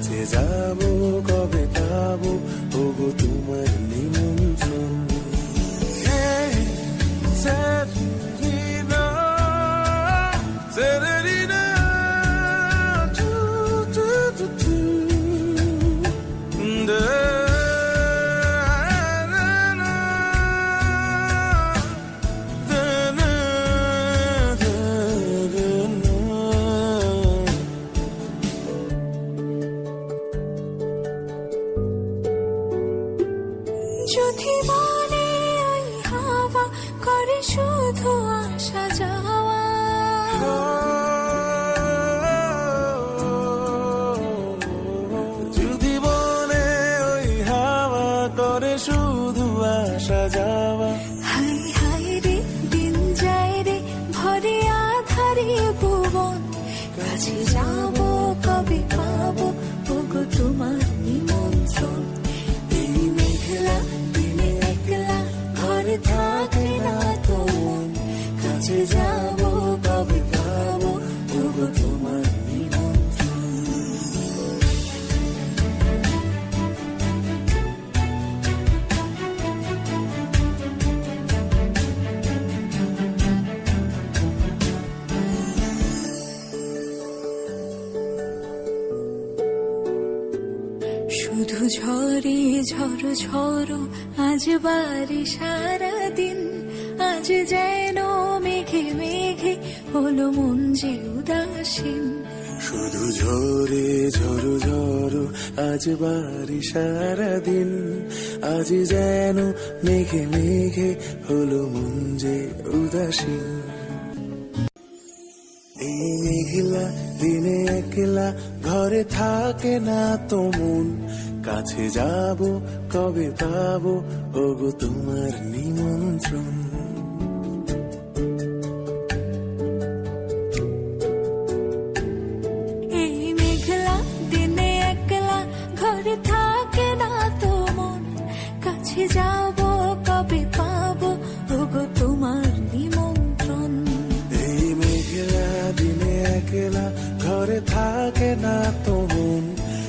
কাছে যাব কবে? মনে হাওয়া করে শুধু আসা যাওয়া শুধু ঝরে ঝড়ো ঝড়ো, আজ বাড়ি সারাদিন, আজ যেন মেঘে মেঘে হলো মন যে উদাসীন। শুধু ঝরে ঝরো ঝরো আজ বাড়ি সারাদিন, আজ যেন মেঘে মেঘে হলো মন যে উদাসীন। এই মেঘলা দিনে একলা ঘরে থাকে না তো মন কাছে যাব কবে পাবো? ওগো তোমার নিমন্ত্রণ। এই মেঘলা দিনে একলা ঘরে থাকে না তো মন কাছে যাব কবে পাবো? ওগো তোমার নিমন্ত্রণ। এই মেঘলা দিনে একলা ঘরে থাকে না তো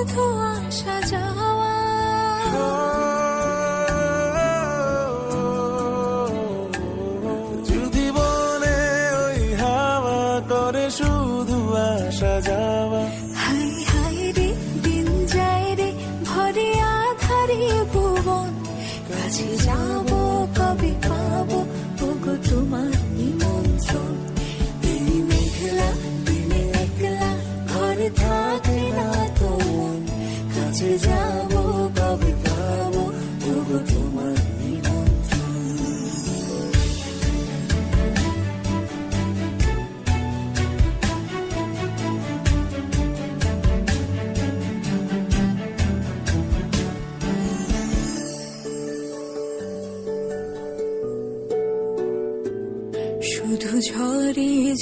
শুধু আসা যাওয়া। যদি বলে ওই হাওয়া করে শুধু আসা যাওয়া। হাই হাই রে দিন যায় রে ভরে আধারে ভুবন। কাছে যাব কবে পাবো ওগো তোমার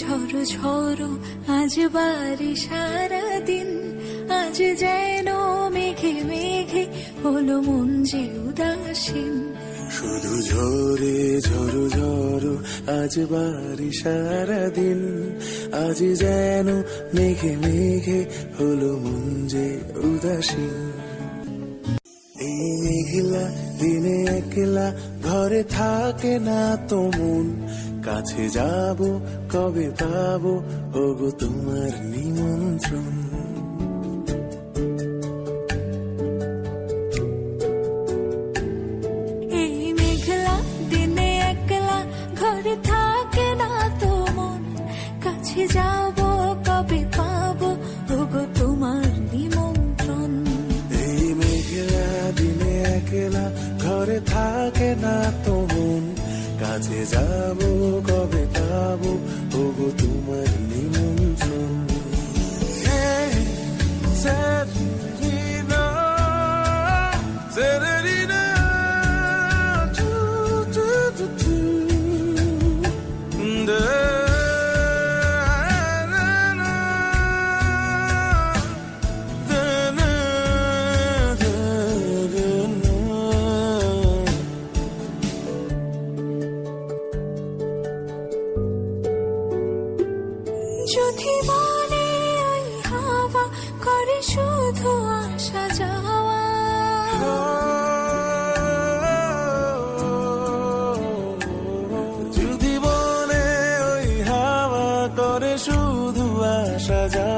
ঝড়ো ঝড়ো আজ বাড়ি সারাদিন আজ যেন মেঘে মেঘে হলো মন যে উদাসীন। শুধু ঝরে ঝরো ঝরো, আজ বাড়ি সারাদিন আজ যেন মেঘে মেঘে হলো মন যে উদাসীন। এই মেঘলা দিনে একলা ঘরে থাকে না তো মন কাছে যাব কবে পাবো? ওগো তোমার নিমন্ত্রণ। এই মেঘলা দিনে একলা ঘরে থাকে না তো মন কাছে যাব কবে পাবো? ওগো তোমার নিমন্ত্রণ। এই মেঘলা দিনে একলা ঘরে থাকে না তো কাছে যাব যদি মনে হাওয়া করে শুধু আসা যাওয়া। যদি মনে ওই হাওয়া করে শুধু আসা যাওয়া।